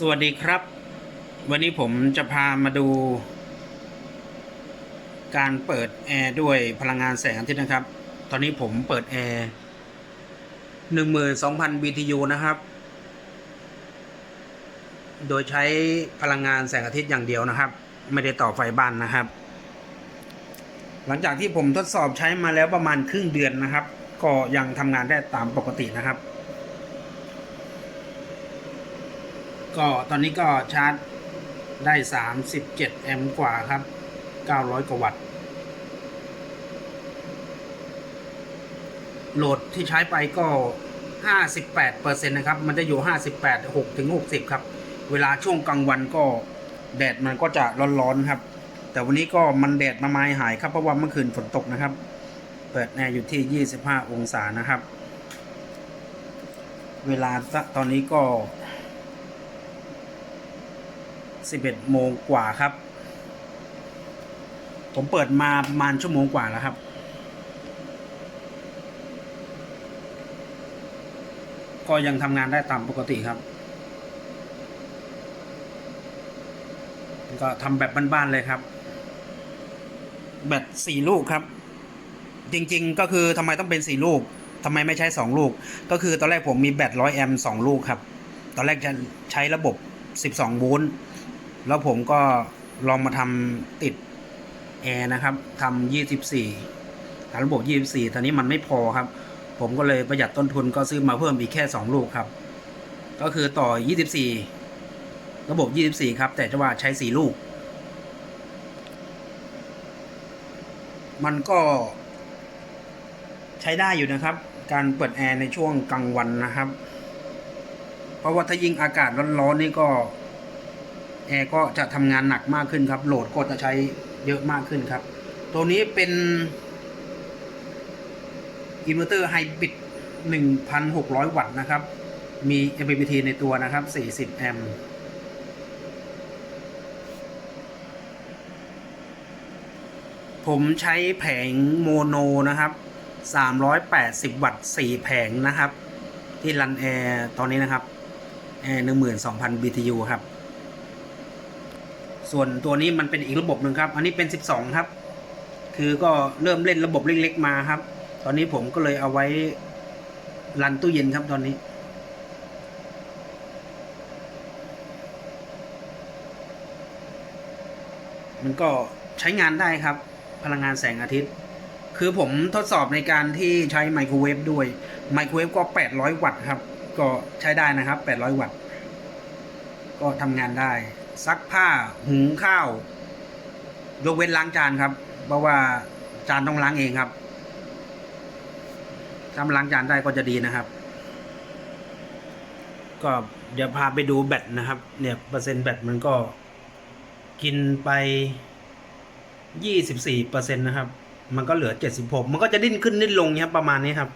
สวัสดีครับ วันนี้ผมจะพามาดู การเปิดแอร์ด้วยพลังงานแสงอาทิตย์นะครับ ตอนนี้ผมเปิดแอร์12,000 BTU นะครับ โดยใช้พลังงานแสงอาทิตย์อย่างเดียวนะครับ ไม่ได้ต่อไฟบ้านนะครับ หลังจากที่ผมทดสอบใช้มาแล้วประมาณครึ่งเดือนนะครับ ก็ยังทำงานได้ตามปกตินะครับ ก็ตอนนี้ก็ชาร์จได้ 37 แอมป์กว่าครับ 900 กว่าวัตต์ โหลดที่ใช้ไปก็ 58%นะครับ มันจะอยู่ 58 6ถึง60 ครับ เวลาช่วงกลางวันก็แดดมันก็จะร้อนๆครับ แต่วันนี้ก็มันแดดมาไม้หายครับ เพราะว่าเมื่อคืนฝนตกนะครับ เปิดแอร์อยู่ที่ 25 องศานะครับ เวลาตอนนี้ก็ 11 โมงกว่าครับ ผมเปิดมาประมาณชั่วโมงกว่าแล้วครับ ก็ยังทำงานได้ตามปกติครับ ก็ทำแบบบ้านๆเลยครับ แบตสี่ลูกครับ จริงๆก็คือทำไมต้องเป็นสี่ลูกทำไมไม่ใช้สองลูก ก็คือตอนแรกผมมีแบตร้อยแอมป์สองลูกครับ ตอนแรกจะใช้ระบบ 12 โวลต์ แล้วผมก็ลองมาทำติดแอร์นะครับทำ24ทำระบบ 24ตอนนี้มันไม่พอครับ ผมก็เลยประหยัดต้นทุนก็ซื้อมาเพิ่มอีกแค่ 2 ลูกครับ ก็คือต่อ 24 ระบบ 24 ครับ แต่จะว่าใช้ 4 ลูก มันก็ใช้ได้อยู่นะครับ การเปิดแอร์ในช่วงกลางวันนะครับ เพราะว่าถ้ายิ่งอากาศร้อนๆนี่ก็ แอร์ก็จะทำงานหนักมากขึ้นครับ โหลดก็จะใช้เยอะมากขึ้นครับ ตัวนี้เป็นอินเวอร์เตอร์ไฮบริด1,600 วัตต์นะครับ มี MPPT ในตัวนะครับ 40 แอมป์ผมใช้แผงโมโนนะครับ 380 วัตต์ 4 แผงนะครับ ที่รันแอร์ตอนนี้นะครับ แอร์12,000 BTU ครับ ส่วนตัวนี้มันเป็นอีกระบบหนึ่งครับ อันนี้เป็น 12 ครับ คือก็เริ่มเล่นระบบเล็กๆมาครับ ตอนนี้ผมก็เลยเอาไว้รันตู้เย็นครับตอนนี้มันก็ใช้งานได้ครับ พลังงานแสงอาทิตย์ คือผมทดสอบในการที่ใช้ไมโครเวฟด้วยไมโครเวฟก็ 800 วัตต์ครับ ก็ใช้ได้นะครับ 800 วัตต์ ก็ทำงานได้ ซักผ้าหุงข้าวยกเว้นล้างจานครับ เพราะว่าจานต้องล้างเองครับถ้าล้างจานได้ก็จะดีนะครับ ก็เดี๋ยวพาไปดูแบตนะครับ เนี่ยเปอร์เซ็นต์แบตมันก็กินไปยี่สิบสี่เปอร์เซ็นต์นะครับ มันก็เหลือเจ็ดสิบหกมันก็จะดิ้นขึ้นดิ้นลงเนี้ยประมาณนี้ครับ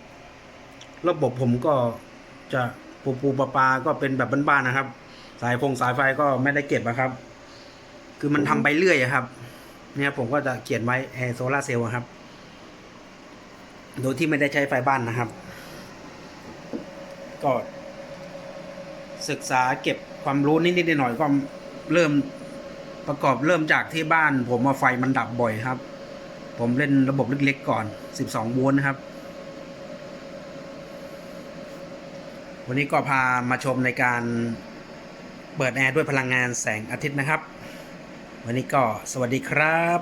ระบบผมก็จะปูปูปลาปลาก็เป็นแบบบ้านๆนะครับ สายฟงสายไฟก็ไม่ได้เก็บนะครับ คือมันทำไปเรื่อยครับ เนี่ยผมก็จะเขียนไว้แอร์โซลาเซลล์ครับ โดยที่ไม่ได้ใช้ไฟบ้านนะครับ ก็ศึกษาเก็บความรู้นิดๆหน่อยๆก็เริ่มประกอบเริ่มจากที่บ้าน ผมมาไฟมันดับบ่อยครับ ผมเล่นระบบเล็กๆก่อน 12 โวลต์นะครับ วันนี้ก็พามาชมในการ เปิดแอร์ด้วยพลังงานแสงอาทิตย์นะครับ วันนี้ก็สวัสดีครับ